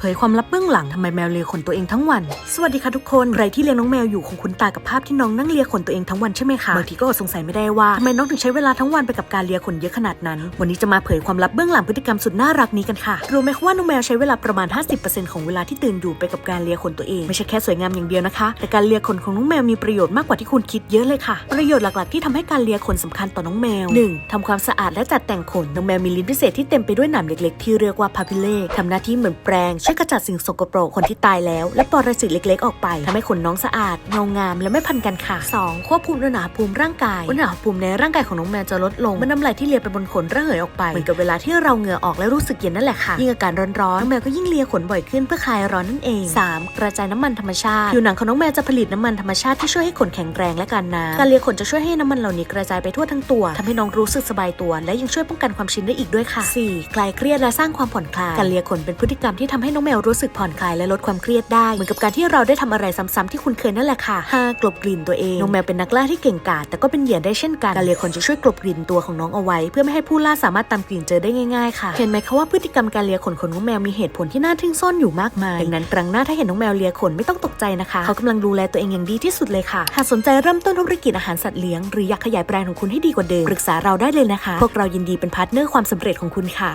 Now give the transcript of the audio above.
เผยความลับเบื้องหลังทำไมแมวเลียขนตัวเองทั้งวัน สวัสดีค่ะทุกคน ใครที่เลี้ยงน้องแมวอยู่คงคุ้นตากับภาพที่น้องนั่งเลียขนตัวเองทั้งวันใช่ไหมคะ บางทีก็อดสงสัยไม่ได้ว่าทำไมน้องถึงใช้เวลาทั้งวันไปกับการเลียขนเยอะขนาดนั้น วันนี้จะมาเผยความลับเบื้องหลังพฤติกรรมสุดน่ารักนี้กันค่ะ รู้ไหมคะว่าน้องแมวใช้เวลาประมาณ 50%ของเวลาที่ตื่นอยู่ไปกับการเลียขนตัวเอง ไม่ใช่แค่สวยงามอย่างเดียวนะคะ แต่การเลียขนของน้องแมวมีประโยชน์มากกว่าที่คุณคิดเยอะเลยค่ะ ประโยชน์หลักๆที่ทำให้การเลียขนสำคัญต่อน้องแมว 1. ทำความสะอาดและจัดแต่งขน น้องแมวมีลิ้นพิเศษที่เต็มไปด้วยหนามเล็กๆที่เรียกว่าพาพิเล่ทำหน้าที่เหมือนแปรงช่วยกระจัดสิ่งสกปรกขนที่ตายแล้ว และปรสิตเล็กๆ ออกไปทำให้ขนน้องสะอาดเงางามและไม่พันกันค่ะ 2. ควบคุมอุณหภูมิร่างกายอุณหภูมิในร่างกายของน้องแมวจะลดลงเมื่อน้ำลายที่เลียไปบนขนระเหยออกไปเหมือนกับเวลาที่เราเหงื่อออกและรู้สึกเย็นนั่นแหละค่ะยิ่งอากาศร้อนๆน้องแมวก็ยิ่งเลียขนบ่อยขึ้นเพื่อคลายร้อนนั่นเอง 3. กระจายน้ำมันธรรมชาติผิวหนังของน้องแมวจะผลิตน้ำมันธรรมชาติที่ช่วยให้ขนแข็งแรงและการน้ำการเลียขนจะช่วยให้น้ำมันเหล่านี้กระจายไปทั่วทั้งตัวทำให้น้องรู้สึกสบายตัว และยังช่วยป้องกันความชินได้อีกด้วยค่ะ 4. คลายเครียดและสร้างความผ่อนคลายการเลียขนเป็นพฤติกรรมที่ทำให้น้องแมวรู้สึกผ่อนคลายและลดความเครียดได้ เหมือนกับการที่เราได้ทำอะไรซ้ำๆที่คุณเคยนั่นแหละค่ะ 5. กลบกลิ่นตัวเอง น้องแมวเป็นนักล่าที่เก่งกาจแต่ก็เป็นเหยื่อได้เช่นกัน การเลียขนจะช่วยกลบกลิ่นตัวของน้องเอาไว้ เพื่อไม่ให้ผู้ล่าสามารถตามกลิ่นเจอได้ง่ายๆค่ะ เห็นไหมคะว่าพฤติกรรมการเลียขนของน้องแมวมีเหตุผลที่น่าทึ่งซ่อนอยู่มากมายดังนั้นครั้งหน้าถ้าเห็นน้องแมวเลียขนไม่ต้องตกใจนะคะเขากำลังดูแลตัวเองอย่างดีที่สุดเลยค่ะ หากสนใจเริ่มต้นธุรกิจอาหารสัตว์เลี้ยงหรืออยากขยายแบรนด์ของคุณให้ดีกว่าเดิมปรึกษาเราได้เลยนะคะ พวกเรายินดีเป็นพาร์ทเนอร์ความสำเร็จของคุณค่ะ